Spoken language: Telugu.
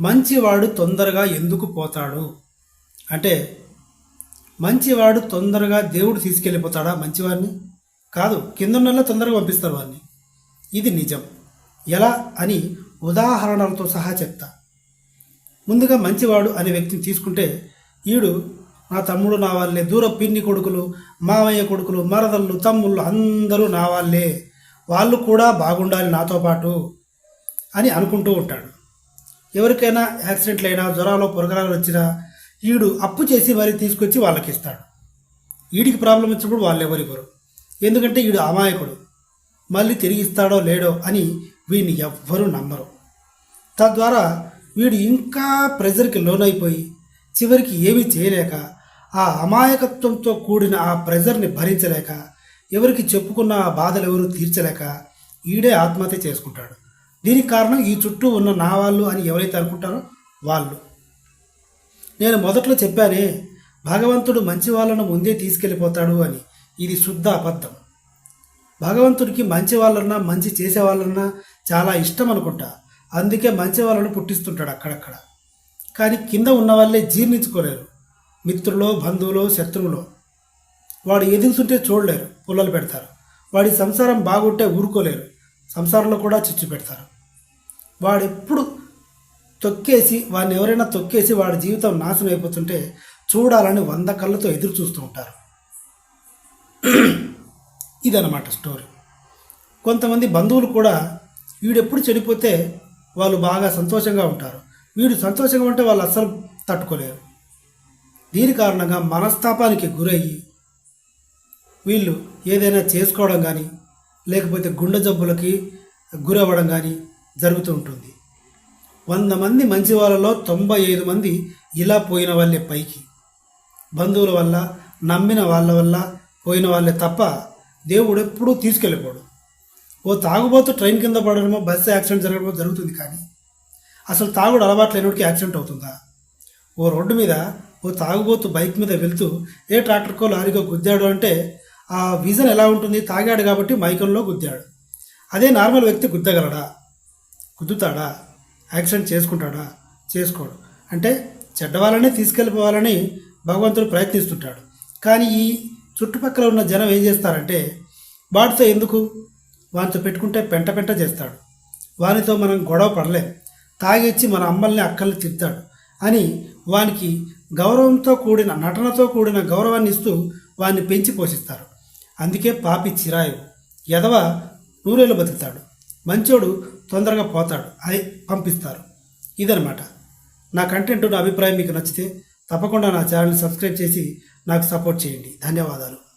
మంచివాడు తొందరగా ఎందుకు పోతాడు? అంటే మంచివాడు తొందరగా దేవుడు తీసుకెళ్ళిపోతాడా మంచివాడిని? కాదు కిందన్నల్లో తొందరగా పంపిస్తారు వాడిని. ఇది నిజం. ఎలా? అని ఉదాహరణలతో సహా చెప్తా. ముందుగా మంచివాడు అనే వ్యక్తిని తీసుకుంటే ఈడు నా తమ్ముడు నా వాళ్ళే దూర పిన్ని కొడుకులు మావయ్య కొడుకులు మరదళ్ళు తమ్ముళ్ళు అందరూ నా వాళ్ళే. వాళ్ళు కూడా బాగుండాలి నాతో పాటు అని అనుకుంటూ ఉంటాడు. ఎవరికైనా యాక్సిడెంట్లు అయినా జ్వరాలు పొరగరాలు వచ్చినా ఈడు అప్పు చేసి మరి తీసుకొచ్చి వాళ్ళకి ఇస్తాడు వీడికి ప్రాబ్లం వచ్చినప్పుడు వాళ్ళు ఎవరివ్వరు ఎందుకంటే వీడు అమాయకుడు. మళ్ళీ తిరిగి ఇస్తాడో లేడో అని వీడిని ఎవ్వరూ నమ్మరు. తద్వారా వీడు ఇంకా ప్రెజర్కి లోనైపోయి చివరికి ఏమీ చేయలేక ఆ అమాయకత్వంతో కూడిన ఆ ప్రెజర్ని భరించలేక ఎవరికి చెప్పుకున్న ఆ బాధలు ఎవరు తీర్చలేక ఈడే ఆత్మహత్య చేసుకుంటాడు. దీనికి కారణం ఈ చుట్టూ ఉన్న నా వాళ్ళు అని ఎవరైతే అనుకుంటారో వాళ్ళు. నేను మొదట్లో చెప్పానే భగవంతుడు మంచి వాళ్ళను ముందే తీసుకెళ్ళిపోతాడు అని. ఇది శుద్ధ అబద్ధం. భగవంతుడికి మంచి వాళ్ళన్నా మంచి చేసే వాళ్ళన్నా చాలా ఇష్టం అనుకుంటా. అందుకే మంచి వాళ్ళను పుట్టిస్తుంటాడు అక్కడక్కడ. కానీ కింద ఉన్న వాళ్ళే జీర్ణించుకోలేరు. మిత్రులో బంధువులో శత్రువులో. వాడు ఎదుగుతుంటే చూడలేరు పుల్లలు పెడతారు. వాడి సంసారం బాగుంటే ఊరుకోలేరు. సంసారంలో కూడా చిచ్చు పెడతారు. వాడెప్పుడు తొక్కేసి వాడిని ఎవరైనా తొక్కేసి వాడి జీవితం నాశనం అయిపోతుంటే చూడాలని వంద కళ్ళతో ఎదురు చూస్తూ ఉంటారు. ఇదన్నమాట స్టోరీ. కొంతమంది బంధువులు కూడా వీడెప్పుడు చెడిపోతే వాళ్ళు బాగా సంతోషంగా ఉంటారు. వీడు సంతోషంగా ఉంటే వాళ్ళు అస్సలు తట్టుకోలేరు. దీని కారణంగా మనస్తాపానికి గురయ్యి వీళ్ళు ఏదైనా చేసుకోవడం కానీ లేకపోతే గుండె జబ్బులకి గురవ్వడం కానీ జరుగుతూ ఉంటుంది. వంద మంది మంచి వాళ్ళలో తొంభై ఐదు మంది ఇలా పోయిన వాళ్ళే పైకి. బంధువుల వల్ల నమ్మిన వాళ్ళ వల్ల పోయిన వాళ్ళే తప్ప దేవుడు ఎప్పుడూ తీసుకెళ్ళిపోడు. ఓ తాగుబోతు ట్రైన్ కింద పడడమో బస్సు యాక్సిడెంట్ జరగడమో జరుగుతుంది కానీ అసలు తాగుడు అలవాటు లేనివాడికి యాక్సిడెంట్ అవుతుందా? ఓ రోడ్డు మీద ఓ తాగుబోతు బైక్ మీద వెళ్తూ ఏ ట్రాక్టర్కో లారీకో గుద్దాడు అంటే ఆ విజన్ ఎలా ఉంటుంది? తాగాడు కాబట్టి మైకంలో గుద్దాడు. అదే నార్మల్ వ్యక్తి గుద్దగలడా? కుదుతాడా? యాక్సిడెంట్ చేసుకుంటాడా? చేసుకోడు. అంటే చెడ్డవాళ్ళనే తీసుకెళ్ళిపోవాలని భగవంతుడు ప్రయత్నిస్తుంటాడు. కానీ ఈ చుట్టుపక్కల ఉన్న జనం ఏం చేస్తారంటే వాటితో ఎందుకు? వానితో పెట్టుకుంటే పెంట పెంట చేస్తాడు. వానితో మనం గొడవ పడలేం. తాగిచ్చి మన అమ్మల్ని అక్కల్ని తిడతాడు అని వానికి గౌరవంతో కూడిన నటనతో కూడిన గౌరవాన్ని ఇస్తూ వాన్ని పెంచి పోషిస్తారు. అందుకే పాపి చిరాయు. ఎదవ నూరేళ్ళు బతుకుతాడు. మంచోడు తొందరగా పోతాడు. అది పంపిస్తారు. ఇదనమాట నా కంటెంట్ నా అభిప్రాయం మీకు నచ్చితే తప్పకుండా నా ఛానల్ని సబ్స్క్రైబ్ చేసి నాకు సపోర్ట్ చేయండి. ధన్యవాదాలు.